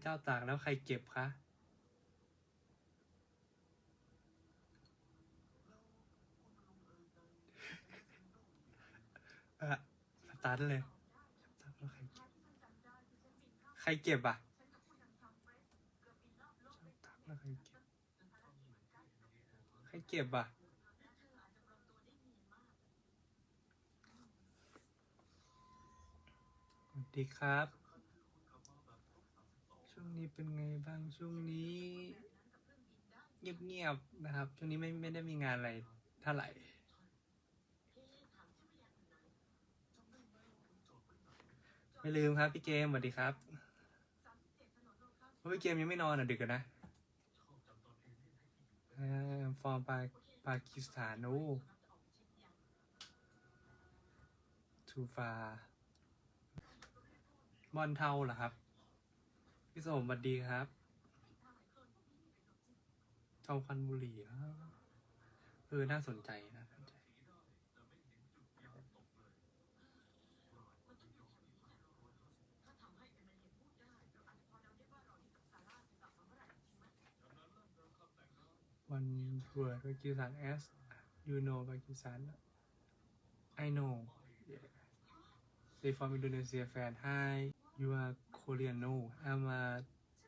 ระเจ้าตากแล้วใครเก็บคะอะสตาร์ทเลยแล้วใครเก็บ ใครเก็บอะแล้วใครเก็บ ใครเก็บอะสวัสดีครับ นี้เป็นไงบ้างช่วงนี้เงียบๆนะครับ ช่วงนี้ไม่ไม่ได้มีงานอะไรเท่าไหร่ไม่ลืมครับพี่เกมสวัสดีครับพี่เกมยังไม่นอนอะดึกนะฟอร์มปาปากีสถานโอ้ทูฟาบอลเทาเหรอครับ พี่สมสวัสดีครับเทาคันบุหรี่อ้าวเออน่าสนใจน่าสนใจ one word ปากีสถาน S you know ปากีสถาน I know yeah they from Indonesia fan hi you are Korean no I'm a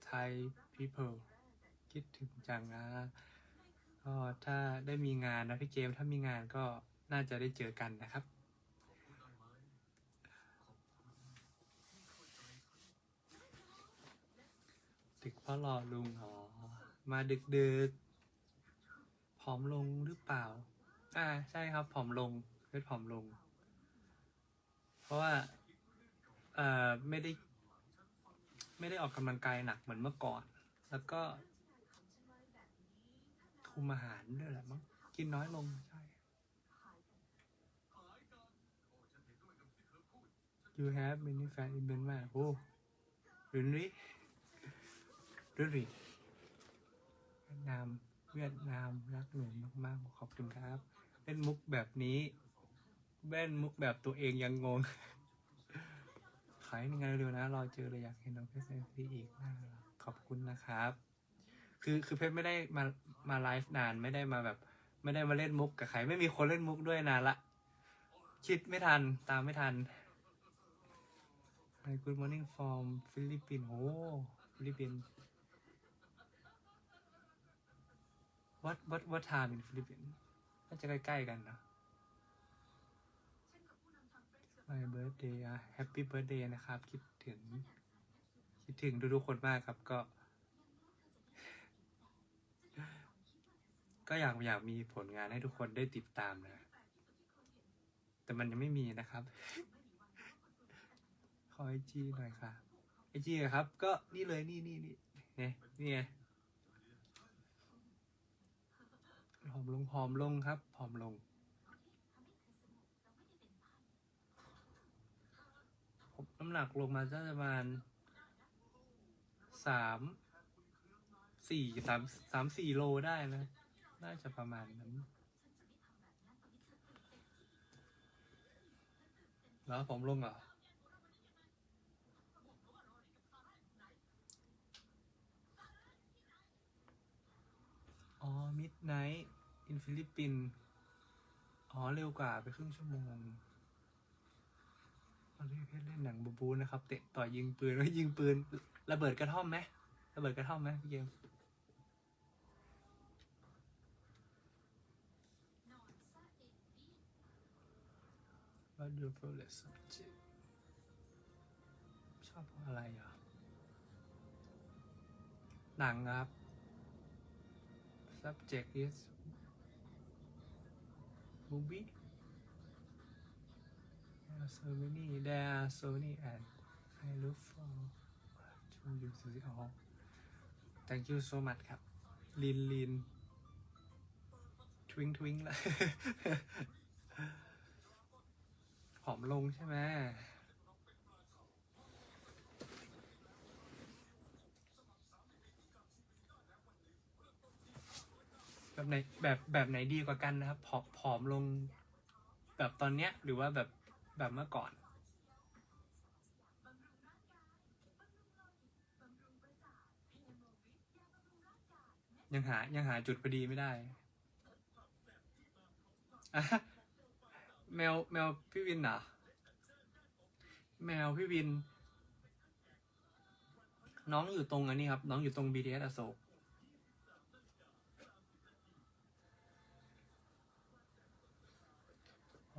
Thai people คิดถึงจังนะก็ถ้าได้มีงานนะพี่เกมถ้ามีงานก็น่าจะได้เจอกันนะครับดึกเพราะรอลุงอ๋อมาดึกดึกผอมลงหรือเปล่า อ่าใช่ครับผอมลงเพชรผอมลง เพราะว่า เอ่อไม่ได้ ไม่ได้ออกกำลังกายหนักเหมือนเมื่อก่อน แล้วก็คุมอาหารด้วยแหละมั้งกินน้อยลงใช่ You have many fan in Myanmar โอ้ really really เวียดนามเวียดนามรักหนูมากๆขอบคุณครับเล่นมุกแบบนี้เล่นมุกแบบตัวเองยังงง ขายในงานเร็วๆนะรอเจอเลยอยากเห็นน้องเพชรเซนซีอีกน่ารักขอบคุณนะครับ คือคือเพชรไม่ได้มามาไลฟ์นานไม่ได้มาแบบ ไม่ได้มาเล่นมุกกับใครไม่มีคนเล่นมุกด้วยนานละ คิดไม่ทันตามไม่ทัน Hi good morning from ฟิลิปปินส์โอ้ฟิลิปปินส์ what what what time in ฟิลิปปินส์น่าจะใกล้ๆกันนะ My birthday อะ Happy birthday นะครับ คิดถึง คิดถึงทุกๆคนมากครับก็ ก็อยากอยากมีผลงานให้ทุกคนได้ติดตามนะ แต่มันยังไม่มีนะครับ ขอไอจีหน่อยค่ะไอจีครับ ก็นี่เลยนี่นี่นี่เนี่ยนี่ไงผอมลงผอมลงครับผอมลง ผม น้ำหนักลงมาจะประมาณสามสี่สามสามสี่โลได้นะ น่าจะประมาณนั้น แล้วผมลงเหรออ๋อ midnight in ฟิลิปปิน อ๋อ เร็วกว่าไปครึ่งชั่วโมง ตอนที่เพชรเล่นหนังบูบูนะครับ เตะต่อยยิงปืนแล้วยิงปืน ระเบิดกระท่อมไหมระเบิดกระท่อมไหมพี่เกม What do you favorite subject ชอบอะไรอะหนังครับ subject is movie so many there are so many and I look for to use it all thank you so much ครับลินลินทวิงทวิงละผอมลงใช่ไหมแบบไหนแบบแบบไหนดีกว่ากันนะครับผอมผอมลง แบบตอนเนี้ยหรือว่าแบบ แบบเมื่อก่อน ยังหายังหาจุดพอดีไม่ได้อะแมวแมวพี่วินอะแมวพี่วิน น้องอยู่ตรงอันนี้ครับ น้องอยู่ตรง BTS อโศก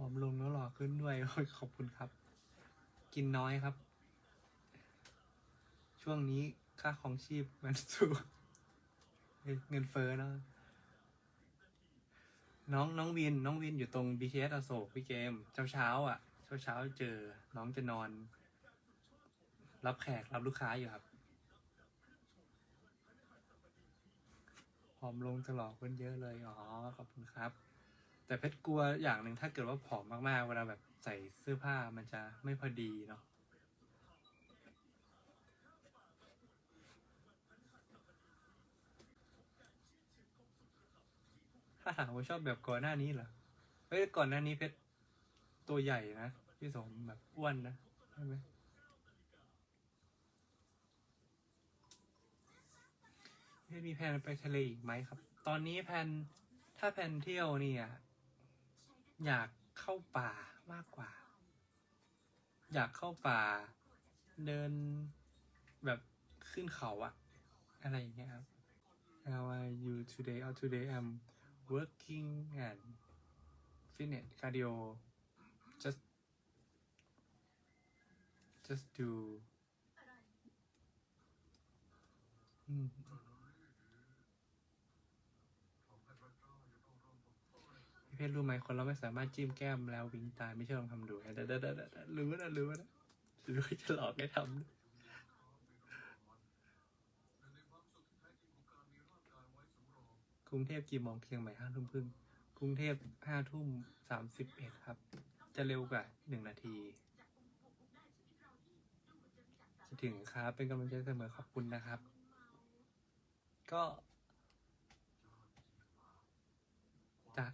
อมลงแล้วหล่อขึ้นด้วยโอ้ยขอบคุณครับ กินน้อยครับ ช่วงนี้ค่าของชีพมันสูงเเงินเฟ้อเนอะน้องน้องวิน น้องวินอยู่ตรง BTS อโศกพี่เกม เช้าเช้าอะ เช้าเช้าเจอ น้องจะนอน รับแขกรับลูกค้าอยู่ครับผอมลงจะหล่อขึ้นเยอะเลย อ๋อ ขอบคุณครับ แต่เพชรกลัวอย่างหนึ่งถ้าเกิดว่าผอมมากๆเวลาแบบใส่เสื้อผ้ามันจะไม่พอดีเนาะถ้าถามว่าชอบแบบก่อนหน้านี้เหรอเฮ้ยก่อนหน้านี้เพชรตัวใหญ่นะพี่สมแบบอ้วนนะใช่ไหมเพชรมีแผนไปทะเลอีกไหมครับ ตอนนี้แผนถ้าแผนเที่ยวเนี่ย อยากเข้าป่ามากกว่า อยากเข้าป่า เดินแบบขึ้นเขาอะอะไรอย่างเงี้ยครับ How are you today? Oh, today I'm working and fitness cardio. Just just do อืมพี่เพ ชรรู้ไหมคนเราไม่สามารถจิ้มแก้มแล้ววิ่งตายไม่ใช่ลองทำดูเด้อเด้อเด้อเด้อรู้นะรู้นะรู้ว่าจะหลอกให้ทำด้วยกรุงเทพกี่โมงเชียงใหม่ห้าทุ่มครึ่งกรุงเทพห้าทุ่มสามสิบเอ็ดครับ จะเร็วกว่าหนึ่งนาทีคิดถึงครับ เป็นกำลังใจเสมอขอบคุณนะครับ ก็จะ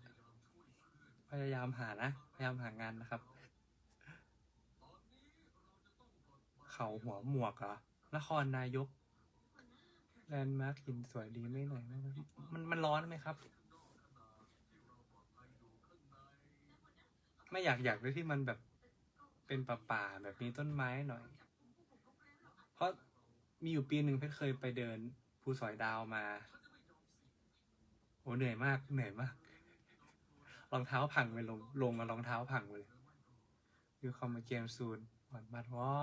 พยายามหานะ พยายามหางานนะครับ เขาหัวหมวกเหรอนครนายกแลนด์มาร์คหินสวยดีไม่เหนื่อยไหมมันมันร้อนไหมครับ ไม่อยากอยากด้วยที่มันแบบเป็นป่าป่าแบบมีต้นไม้หน่อย เพราะมีอยู่ปีหนึ่งเพชรเคยไปเดินภูสอยดาวมาโอ้เหนื่อยมากเหนื่อยมาก รองเท้าพังไปลงลงมารองเท้าพังไปเลยยูคอมมาเกมซูนหวานบัดว้า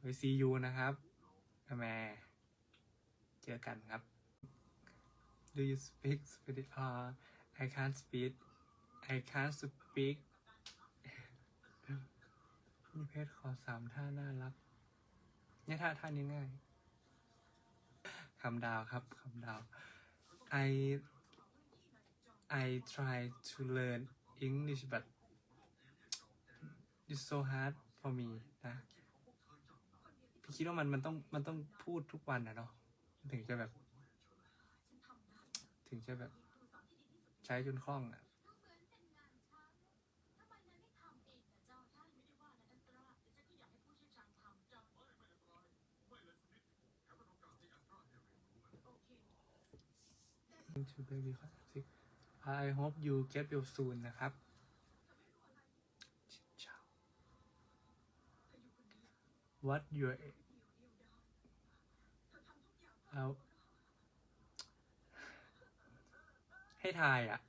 ไปซียูนะครับแม่เจอกันครับ Do you speak Spanish? Uh, I can't speak. I can't speak. นี่เพชรขอสามท่าน่ารักเนี่ยท่าท่านี้ง่ายคำดาวครับคำดาว I I try to learn English but it's so hard for me นะพี่คิดว่ามันมันต้องมันต้องพูดทุกวันนะเนาะถึงจะแบบ ถึงจะแบบ ใช้จนคล่องอะ to baby I hope you get well soon นะครับช What your เอาให้ทายอะ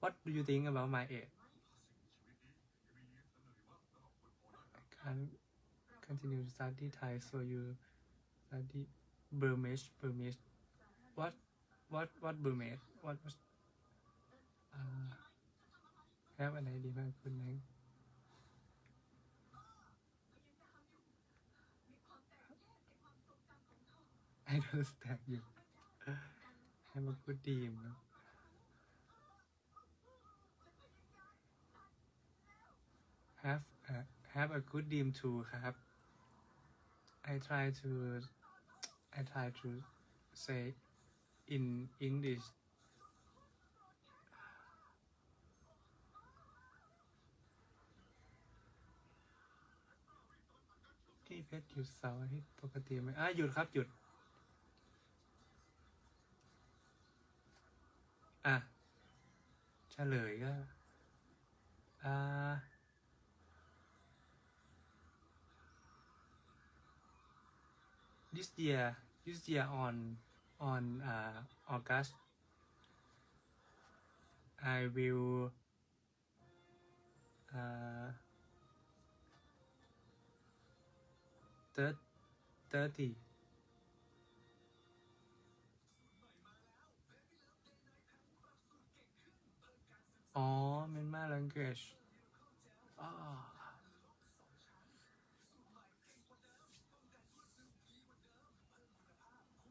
What do you think about my age can continue to study Thai so you study Burmese Burmese what what what Burmese what was uh have an idea มากคุณไหม I don't understand you have a good dream เนอะ have a have a good dream too ครับ I try to I try to say in English เพชหยุดเสาร์อาทิตย์ปกติไหมอะหยุดครับหยุด อะเฉลยก็อ่าดิสเดียดิสเดียออนออนอ่าออกัส I will uh, thir- 30อ๋อ Myanmar language อ่า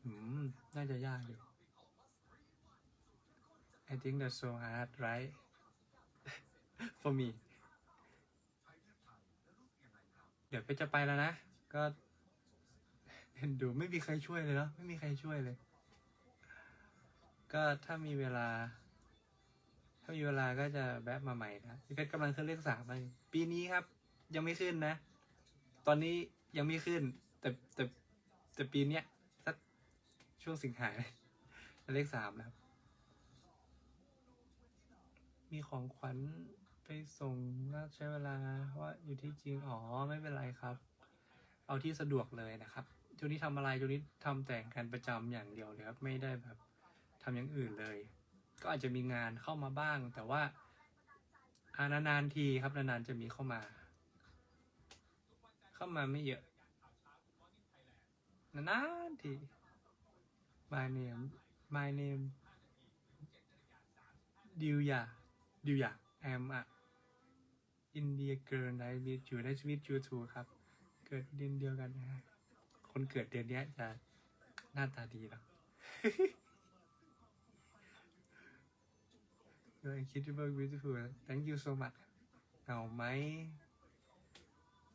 อืม น่าจะยากอยู่ I think that's so hard right for me เดี๋ยวไปจะไปแล้วนะ ก็เห็นดูไม่มีใครช่วยเลยเนาะไม่มีใครช่วยเลย ก็ถ้ามีเวลา ถ้ามีเวลาก็จะแวะมาใหม่นะพี่เพชรกำลังขึ้นเลขสามไปปีนี้ครับ ยังไม่ขึ้นนะ ตอนนี้ยังไม่ขึ้น แต่แต่แต่ปีเนี้ยสักช่วงสิงหาเนี่ยเลขสามนะครับ มีของขวัญไปส่งน่าใช้เวลาว่าอยู่ที่จริง อ๋อ ไม่เป็นไรครับ เอาที่สะดวกเลยนะครับช่วงนี้ทำอะไรช่วงนี้ทำแต่งกันประจำอย่างเดียวเลยครับไม่ได้แบบทำอย่างอื่นเลย ก็อาจจะมีงานเข้ามาบ้าง แต่ว่าอานานๆทีครับนานๆจะมีเข้ามา เข้ามาไม่เยอะนานๆที my name my name ดิวยาดิวยา I'm a India girl nice meet you nice meet you too ครับ เกิดเดือนเดียวกันนะฮะคนเกิดเดือนนี้จะหน้าตาดีเนอะ You're incredible beautiful thank you so much เหงาไหม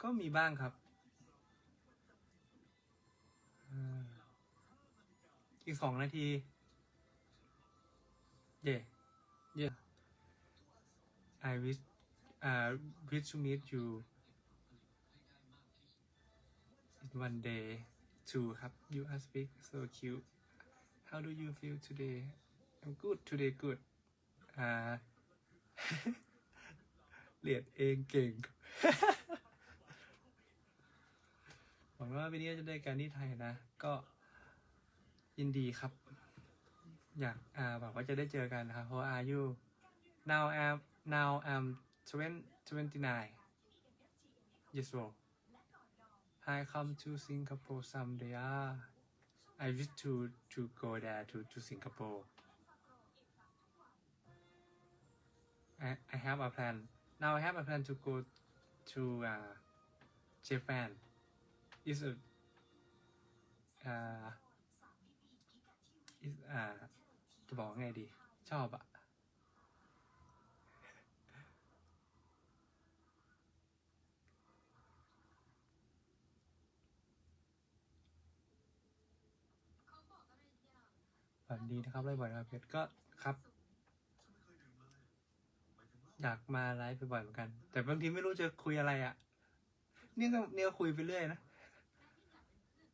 ก็มีบ้างครับอีกสองนาที เย่เย่ I wish uh wish to meet you one day too ครับ you are speak so cute how do you feel today I'm good today good อ่าเรียนเองเก่งหวังว่าวันนี้จะได้การที่ไทยนะ ก็ยินดีครับ อยากอ่าหวังว่าจะได้เจอกันนะครับ เพราะว่าอายุ now I'm now I'm 29 years old I come to Singapore someday ah I wish to to go there to to Singapore I I have a plan now I have a plan to go to uh, Japan is a uh, is uh จะบอกไงดี ชอบอะ ฝันดีนะครับไล่บ่อยนะครับเพชรก็ครับ อยากมาไลฟ์บ่อยๆเหมือนกัน แต่บางทีไม่รู้จะคุยอะไรอะ่ะ เนี่ยก็เนี่ยคุยไปเรื่อยนะ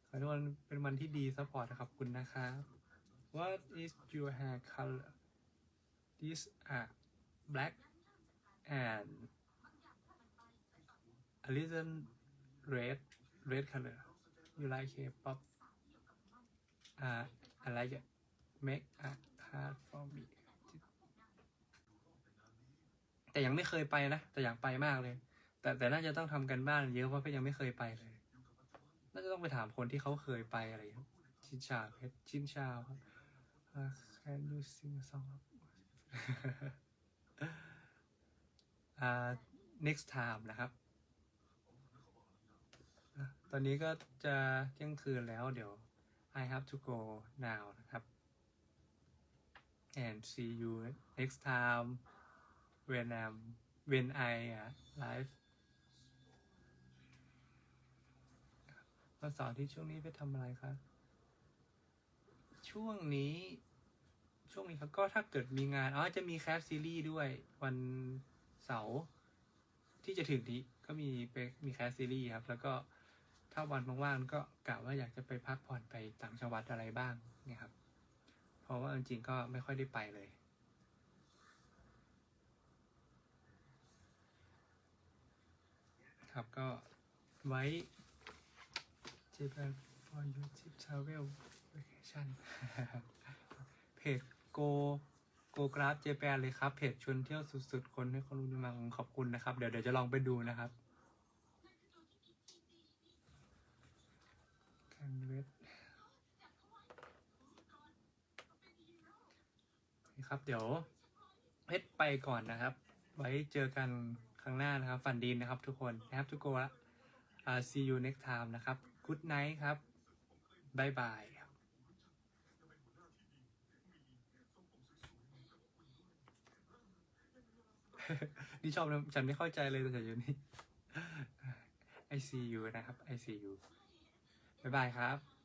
ขอให้ทุกคนเป็นวันที่ดีซัพพอร์ตนะครับขอบคุณนะครับ What is your hair color These are black and a little red red color You like K-pop uh, I like it make a hard for me แต่ยังไม่เคยไปนะ แต่อยากไปมากเลย แต่แต่น่าจะต้องทำกันบ้านเยอะเพราะเพชรยังไม่เคยไปเลย น่าจะต้องไปถามคนที่เขาเคยไปอะไรชินชาเพชรชินชาครับ Can you sing a song อ่า next time นะครับ ตอนนี้ก็จะเที่ยงคืนแล้วเดี๋ยว I have to go now นะครับ and see you next time when I'm when I uh, live วันเสาร์ที่ช่วงนี้ไปทำอะไรครับช่วงนี้ ช่วงนี้ครับก็ถ้าเกิดมีงานอ๋อจะมีแคสซีรีส์ด้วย วันเสาร์ที่จะถึงนี้ก็มีไปมีแคสซีรีส์ครับ แล้วก็ถ้าวันว่างๆก็กะว่าอยากจะไปพักผ่อนไปต่างจังหวัดอะไรบ้างเนี่ยครับ เพราะว่าจริงๆก็ไม่ค่อยได้ไปเลย ครับก็ไว้เจแปน for youtube travel vacation เพจ go go grab Japan เลยครับ เพจชวนเที่ยวสุดๆ คนให้คนรู้ดีมาขอบคุณนะครับ เดี๋ยวเดี๋ยวจะลองไปดูนะครับ can wait ครับ เดี๋ยวเพชรไปก่อนนะครับ ไว้เจอกันครั้งหน้านะครับ ฝันดีนะครับทุกคนนะครับทุกคนละ uh, see you next time นะครับ good night ครับบายบายนี่ชอบนะฉันไม่เข้าใจเลยแต่อยู่นี่ I see you นะครับ I see you บายบายครับ